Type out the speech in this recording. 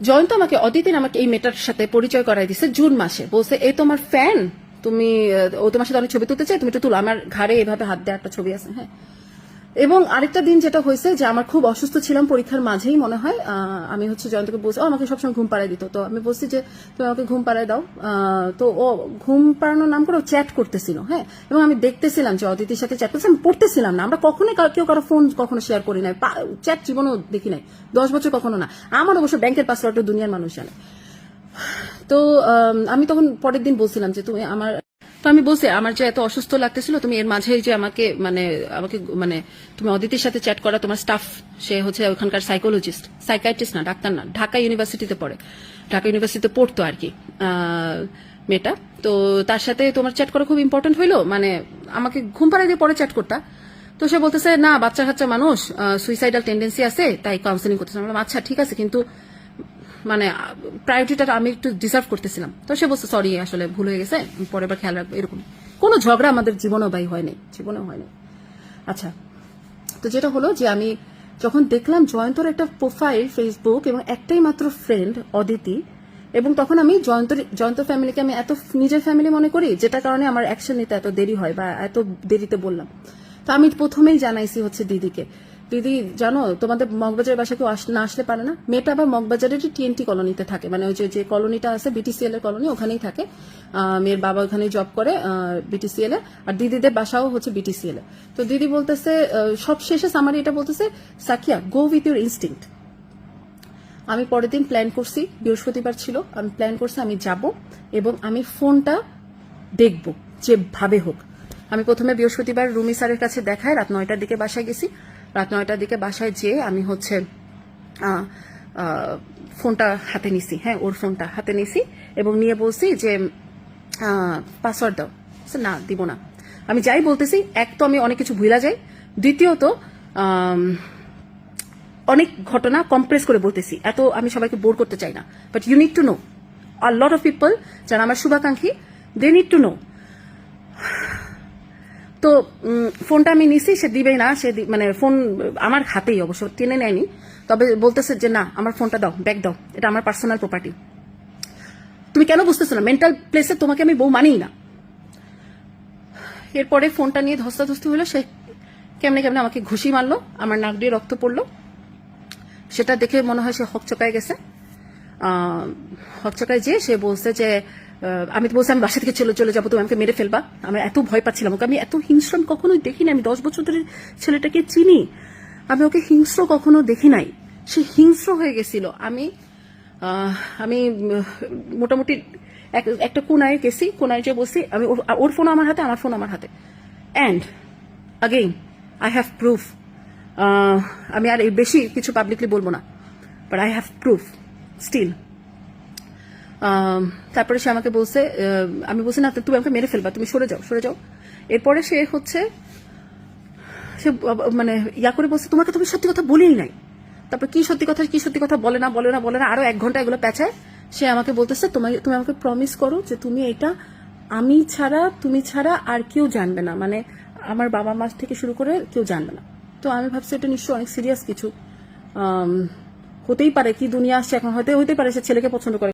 জয়ন্ত আমাকে অদিতিন আমাকে এই মেয়েটার সাথে পরিচয় করাই দিছে জুন মাসে। বলছে এই তোমার ফ্যান তুমি ও তোমার সাথে অনেক ছবি তুলতে চাই তুমি একটু তুলো। আমার ঘাড়ে এভাবে হাত দেওয়া একটা ছবি আছে হ্যাঁ? এবং আরেকটা দিন যেটা হয়েছে যে আমার খুব অসুস্থ ছিলাম পরীক্ষার মাঝেই, মনে হয় আমি হচ্ছে জয়ন্তকে বলছি আমাকে সবসময় ঘুম পাড়ায় দিত। তো আমি বলছি যে, তুমি আমাকে ঘুম পাড়ায় দাও। তো ও ঘুম পাড়ানোর নাম করে চ্যাট করতেছিল হ্যাঁ? এবং আমি দেখতেছিলাম যে অদিতির সাথে চ্যাট করছে আমি পড়তেছিলাম না। আমরা কখনোই কাউ- কারও ফোন কখনো শেয়ার করি নাই। চ্যাট জীবনও দেখি নাই। দশ বছর কখনো না। আমার অবশ্য ব্যাংকের পাসওয়ার্ড দুনিয়ার মানুষ জানে। তো আমি তখন পরের দিন বলছিলাম যে, তুমি আমার তো আমি বলছি, আমার যে এত অসুস্থ লাগতেছিল, তুমি এর মাঝে যে আমাকে মানে আমাকে মানে তুমি অদিতির সাথে চ্যাট করা তোমার স্টাফ সে হচ্ছে ওখানকার সাইকোলজিস্ট সাইকাইট্রিস্ট না, ডাক্তার না, ঢাকা ইউনিভার্সিটিতে পড়ে। ঢাকা ইউনিভার্সিটিতে পড়তো আর কি মেয়েটা। তো তার সাথে তোমার চ্যাট করা খুব ইম্পর্টেন্ট হইল মানে আমাকে ঘুম পাড়ায় দিয়ে পরে চ্যাট করতা। তো সে বলতেছে, না বাচ্চা কাচ্চা মানুষ সুইসাইডাল টেন্ডেন্সি আছে, তাই কাউন্সিলিং করতেছে। আচ্ছা ঠিক আছে, কিন্তু মানে প্রায়োরিটিটা আমি একটু ডিসার্ভ করতেছিলাম। তো সে বলছে সরি আসলে ভুল হয়ে গেছে পরের বার খেয়াল রাখব, এরকম। কোনো ঝগড়া আমাদের জীবনেও বাই হয়নি, জীবনেও হয়নি। আচ্ছা তো যেটা হলো যে আমি যখন দেখলাম জয়ন্তর একটা প্রোফাইল ফেসবুক এবং একটাই মাত্র ফ্রেন্ড অদিতি, এবং তখন আমি জয়ন্তর জয়ন্ত ফ্যামিলিকে আমি এত, নিজের ফ্যামিলি মনে করি যেটা কারণে আমার অ্যাকশন নিতে এত দেরি হয় বা এত দেরিতে বললাম। তো আমি প্রথমেই জানাইছি হচ্ছে দিদিকে দিদি, জানো, তোমাদের মগবাজারের বাসা কেউ না আসলে পারে না? মেয়েটা আবার মগবাজারের টিএনটি কলোনিতে থাকে। মানে ওই যে কলোনিটা আছে বিটিসিএল এর কলোনি, ওখানেই থাকে। মেয়ের বাবা ওখানে জব করে বিটিসিএল এ। আর দিদিদের বাসাও হচ্ছে বিটিসিএল এ। তো দিদি বলতেছে সব শেষে সামারি এটা বলতেছে, সাকিয়া গো উইথ ইউর ইনস্টিংক্ট আমি পরের দিন প্ল্যান করছি, বৃহস্পতিবার ছিল, আমি প্ল্যান করছি, আমি যাব এবং আমি ফোনটা দেখব যেভাবে হোক। আমি প্রথমে বৃহস্পতিবার রুমি স্যারের কাছে দেখায়, রাত নয়টার দিকে বাসায় গেছি। রাত নয়টার দিকে বাসায় যেয়ে আমি হচ্ছে ফোনটা হাতে নিছি। হ্যাঁ ওর ফোনটা হাতে নিছি এবং নিয়ে বলছি যে পাসওয়ার্ড দাও। না, দিব না। আমি যাই বলতেছি, এক তো আমি অনেক কিছু ভুলা যাই। দ্বিতীয়ত অনেক ঘটনা কম্প্রেস করে বলতেছি। এত আমি সবাইকে বোর করতে চাই না। But you need to know a lot of people যারা আমার শুভাকাঙ্ক্ষী দে নিড টু নো তো ফোনটা আমি নিছি, সে দিবে না, সে মানে ফোন আমার হাতেই অবশ্য, টেনে নেয়নি। তবে বলতেছে যে, না, আমার ফোনটা দাও, ব্যাগ দাও, এটা আমার পার্সোনাল প্রপার্টি। তুমি কেন বুঝতেছো না? মেন্টাল প্লেসে তোমাকে আমি বউ মানিই না। এরপরে ফোনটা নিয়ে ধস্তাধস্তি হলো, সে কেমনে কেমনে আমাকে ঘুষি মারলো, আমার নাক দিয়ে রক্ত পড়ল। সেটা দেখে মনে হয় সে হকচকায় গেছে। হকচকায় যেয়ে সে বলছে যে আমি তো বলছি আমি বাসা থেকে চলে চলে যাব, তুমি আমাকে মেরে ফেলবা। আমি এত ভয় পাচ্ছিলাম ওকে। আমি এত হিংস্র, আমি কখনোই দেখিনি। আমি দশ বছর ধরে ছেলেটাকে চিনি। আমি ওকে হিংস্র কখনো দেখি নাই। সে হিংস্র হয়ে গেছিল। আমি আমি মোটামুটি এক- একটা কোনায় গেছি, কোনায় যে বসি আমি ওর- ফোন আমার হাতে, আমার ফোন আমার হাতে। And again I have proof আমি আর বেশি কিছু পাবলিকলি বলব না। But I have proof still তারপরে সে আমাকে বলছে আমি বলছি, না, তুমি আমাকে মেরে ফেলবা, তুমি সরে যাও সরে যাও। এরপরে সে হচ্ছে, সে মানে ইয়া করে বলছে, তোমাকে তুমি সত্যি কথা বলেই নাই। তারপর কি সত্যি কথা, কি সত্যি কথা বলে না বলে না বলে না, আরও এক ঘণ্টা এগুলো পেঁচায়। সে আমাকে বলতেছে তুমি আমাকে প্রমিস করো যে তুমি এটা আমি ছাড়া, তুমি ছাড়া আর কেউ জানবে না। মানে আমার বাবা মা থেকে শুরু করে কেউ জানবে না। তো আমি ভাবছি, এটা নিশ্চয়ই অনেক সিরিয়াস কিছু। হতেই পারে কি দুনিয়া আসছে এখন হয়তো হতে পারে সে ছেলেকে পছন্দ করে।